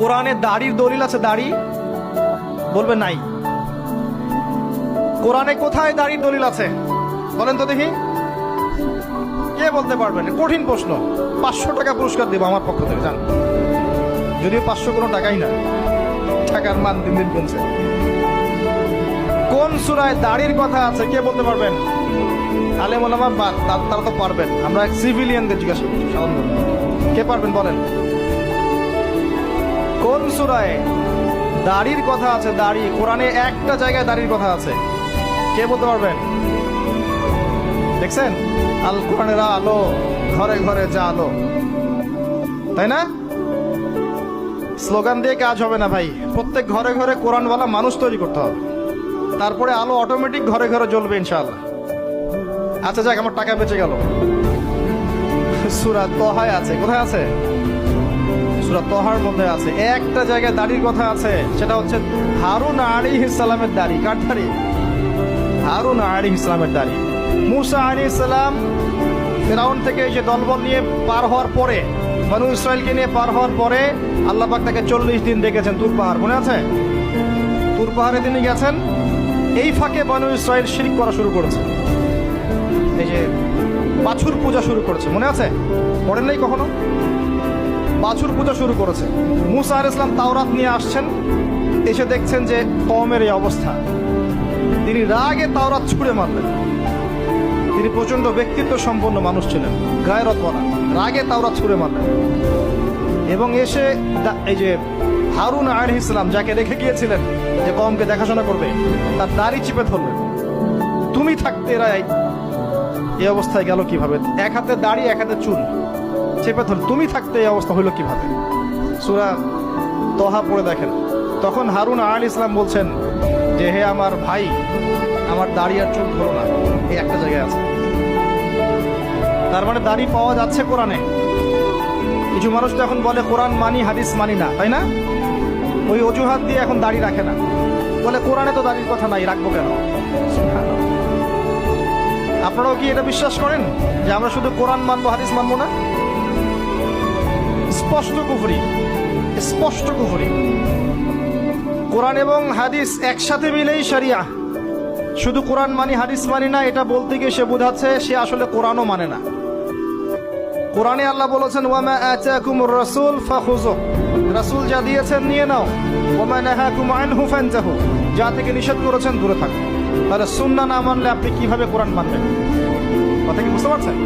কোরআনে দাড়ির দলিল আছে, দাড়ি? বলবে নাই। কোরআনে কোথায় দাড়ির দলিল আছে? বলেন তো দেখি। কে বলতে পারবেন কঠিন প্রশ্ন। পাঁচশো টাকা পুরস্কার দেবো আমার পক্ষ থেকে, জান। যদিও পাঁচশো কোনো টাকাই না। টাকার মান দিন দিন কমছে। কোন সুরায় দাড়ির কথা আছে, কে বলতে পারবেন? আলেম ওলামা বাদ তা- তারা তো পারবেন। আমরা সিভিলিয়ানদের জিজ্ঞাসা করছি, সাধারণ কে পারবেন বলেন? কোন সুরায়? দাড়ির কথা আছে, দাড়ি। কোরআনে একটা জায়গায় দাড়ির কথা আছে। কে বলতে পারবেন? দেখছেন? আল কোরআনের আলো, ঘরে ঘরে যা আলো। তাই না? স্লোগান দিয়ে কাজ হবে না ভাই। প্রত্যেক ঘরে ঘরে কোরআনওয়ালা মানুষ তৈরি করতে হবে। তারপরে আলো অটোমেটিক ঘরে ঘরে জ্বলবে ইনশাআল্লাহ। আচ্ছা যাক, আমার টাকা বেঁচে গেল। সুরা তহায় আছে। কোথায় আছে? সুরা তহার মধ্যে আছে। একটা জায়গায় দাড়ির কথা আছে, সেটা হচ্ছে হারুন আলী ইসলামের দাড়ি। কার দাড়ি? হারুন আলী ইসলামের দাড়ি। মুসা আলী ইসলাম ফেরাউন থেকে যে দলবল নিয়ে পার হওয়ার পরে মানু ইসরায়েলকে নিয়ে পার হওয়ার পরে আল্লাহ পাক তাকে চল্লিশ দিন ডেকেছেন তুর পাহাড়। মনে আছে? তুর পাহাড়ে তিনি গেছেন। এই ফাঁকে বানু ইসরায়েল শিরিক করা শুরু করেছে। এই যে বাছুর পূজা শুরু করেছে। মনে আছে? পড়েন নাই কখনো? বাছুর পূজা শুরু করেছে। মুসা আর ইসলাম তাওরাত নিয়ে আসছেন, এসে দেখছেন যে কমের এই অবস্থা। তিনি রাগে তাওরাত ছুঁড়ে মারলেন। তিনি প্রচণ্ড ব্যক্তিত্ব সম্পন্ন মানুষ ছিলেন গায়রতওয়ালা রাগে তাওরাত ছুঁড়ে মারলেন। এবং এসে এই যে হারুন আলী ইসলাম যাকে রেখে গিয়েছিলেন, যে কমকে দেখাশোনা করবে, তার দাড়ি চিপে ধরলেন। তুমি থাকতে এরা এই- অবস্থায় গেল কীভাবে? এক হাতে দাড়ি, এক হাতে চুল। চেপে ধর, তুমি থাকতে এই অবস্থা হইল কীভাবে? সুরা তহা পড়ে দেখেন। তখন হারুন আল ইসলাম বলছেন যে, হে আমার ভাই, আমার দাড়ি আর চুল ধরো না। এই একটা জায়গায় আছে। তার মানে দাড়ি পাওয়া যাচ্ছে কোরআনে। কিছু মানুষ তো এখন বলে, কোরআন মানি, হাদিস মানি না। তাই না? ওই অজুহাত দিয়ে এখন দাড়ি রাখে না। বলে, কোরআনে তো দাড়ির কথা নাই, রাখব কেন? আপনারাও কি এটা বিশ্বাস করেন যে আমরা শুধু কোরআন মানবো, হাদিস মানবো না? স্পষ্ট কুফরি স্পষ্ট কুফরি। কোরআন এবং হাদিস একসাথে মিলেই সারিয়া শুধু কোরআন মানি, হাদিস মানি না, এটা বলতে গিয়ে সে বোঝাচ্ছে, সে আসলে কোরআনও মানে না। কোরআনে আল্লাহ বলেছেন আতাকুমুর রাসূল রাসূল যা দিয়েছেন নিয়ে নাও। যা থেকে নিষেধ করেছেন, দূরে থাকো তাহলে সুন্না না মানলে আপনি কীভাবে কোরআন মানবেন? কথা কি বুঝতে পারছেন?